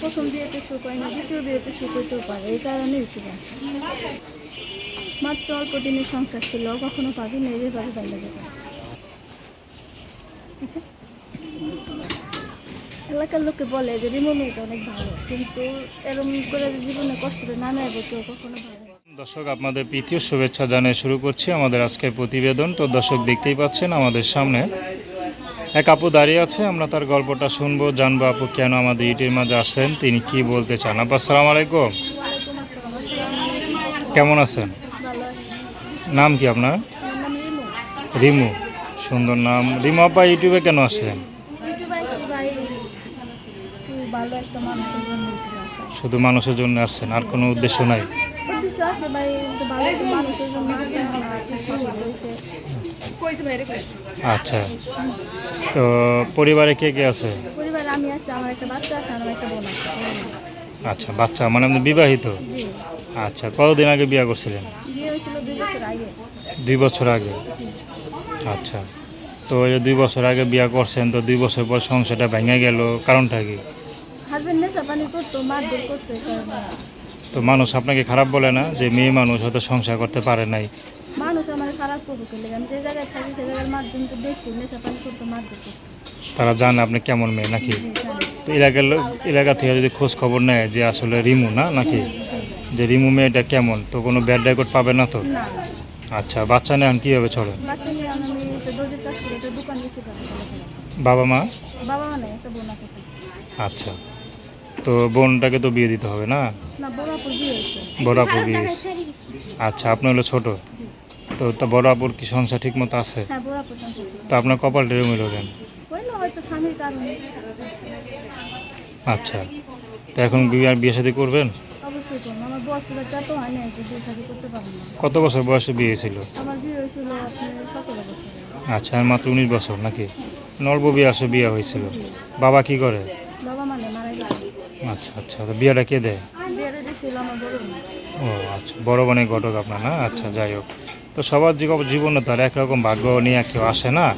প্রথম বিয়েতে সুখ হয় না দ্বিতীয় বিয়েতে সুখ হইতেও পারে, এই কারণে বাসা মাত্র অল্প দিনের সংসার ছিল, কখনো পাবি না এদের যাবে আচ্ছা। এলাকার লোকে বলে যে রিমো মেয়েটা অনেক ভালো, কিন্তু এরকম করে জীবনে কষ্ট না নেয় কেউ কখনো ভালো দর্শক, আপনাদের প্রীতীয় শুভেচ্ছা জানিয়ে শুরু করছি আমাদের আজকের প্রতিবেদন। তো দর্শক দেখতেই পাচ্ছেন আমাদের সামনে এক আপু দাঁড়িয়ে আছে, আমরা তার গল্পটা শুনব, জানব আপু কেন আমাদের ইটির মাঝে আসেন তিনি কি বলতে চান? আপু, আসসালামু আলাইকুম। কেমন আছেন? নাম কি আপনার? রিমো। সুন্দর নাম। রিমু আপা, ইউটিউবে কেন আসলেন? শুধু মানুষের জন্য আসছেন, আর কোনো উদ্দেশ্য নাই? আচ্ছা। তো পরিবারে কে কে আছে? পরিবারে আমি আছি আমার একটা বাচ্চা আছে আমার একটা বোন আছে। আচ্ছা বাচ্চা মানে আপনি বিবাহিত? জি। আচ্ছা কতদিন আগে বিয়ে করছিলেন? দুই বছর আগে। আচ্ছা। তো এই যে দুই বছর আগে বিয়ে করছেন তো দুই বছর পর সংসারটা ভেঙে গেল কারণটা কি? হাজবেন্ড নেশা পানি করতো মারধর করতো তো মানুষ আপনাকে খারাপ বলে না যে মেয়ে মানুষ হয়তো সংসার করতে পারে নাই? মানুষ আমার খারাপ করব কেলে আমি যে জায়গায় থাকি সে জায়গার মাধ্যম তো দেখছি নেশা পানি করতো মারধর তারা জানে আপনি কেমন মেয়ে নাকি? তো এলাকার লোক এলাকা থেকে যদি খোঁজ খবর নেয় যে আসলে রিমু না নাকি? যে রিমু মেয়েটা কেমন? তো কোনো ব্যাড রেকর্ড পাবে না তো? আচ্ছা বাচ্চা নেন কীভাবে চলে বাবা মা? বাবা আচ্ছা। তো বোনটাকে তো বিয়ে দিতে হবে না? বড় আপুর বিয়ে। আচ্ছা আপনি হলো ছোট? তো তা বড় আপুর কি সংসার ঠিক মতো আছে? হ্যাঁ। তো আপনার মিল হয়তো স্বামীর কারণে। আচ্ছা তো এখন বিয়ে আর বিয়ে শাদী করবেন? হয় কত বছর বয়সে বিয়ে ছিল আচ্ছা আর মাত্র উনিশ বছর নাকি? নলব বিয়ে আসে বিয়ে হয়েছিল। বাবা কি করে? আচ্ছা আচ্ছা তো বিয়েটা কে দেয়? ও আচ্ছা। বড় মানে ঘটক আপনার না? আচ্ছা যাই হোক। তো সবার জীব- জীবনে তার একরকম ভাগ্য নিয়ে কেউ আসে না।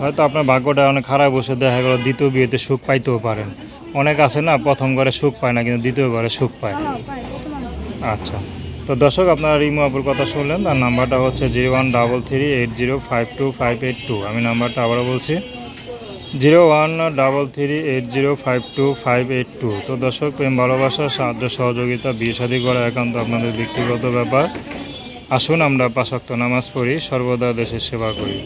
হয়তো আপনার ভাগ্যটা অনেক খারাপ বসে, দেখা গেলো দ্বিতীয় বিয়েতে সুখ পাইতেও পারেন। অনেক আছে না, প্রথম ঘরে সুখ পায় না, কিন্তু দ্বিতীয় ঘরে সুখ পায়। আচ্ছা। তো দর্শক, আপনারা রিমু আপুর কথা শুনলেন, তার নাম্বারটা হচ্ছে zero one double three eight zero five two five eight two. আমি নাম্বারটা আবারও বলছি। Zero one double three eight zero five two five eight two. তো দর্শক, প্রেম, ভালোবাসা, সাহায্য, সহযোগিতা, বিয়ে শাদী করা একান্ত আপনাদের ব্যক্তিগত ব্যাপার। আসুন আমরা পাশাক্ত নামাজ পড়ি, সর্বদা দেশের সেবা করি।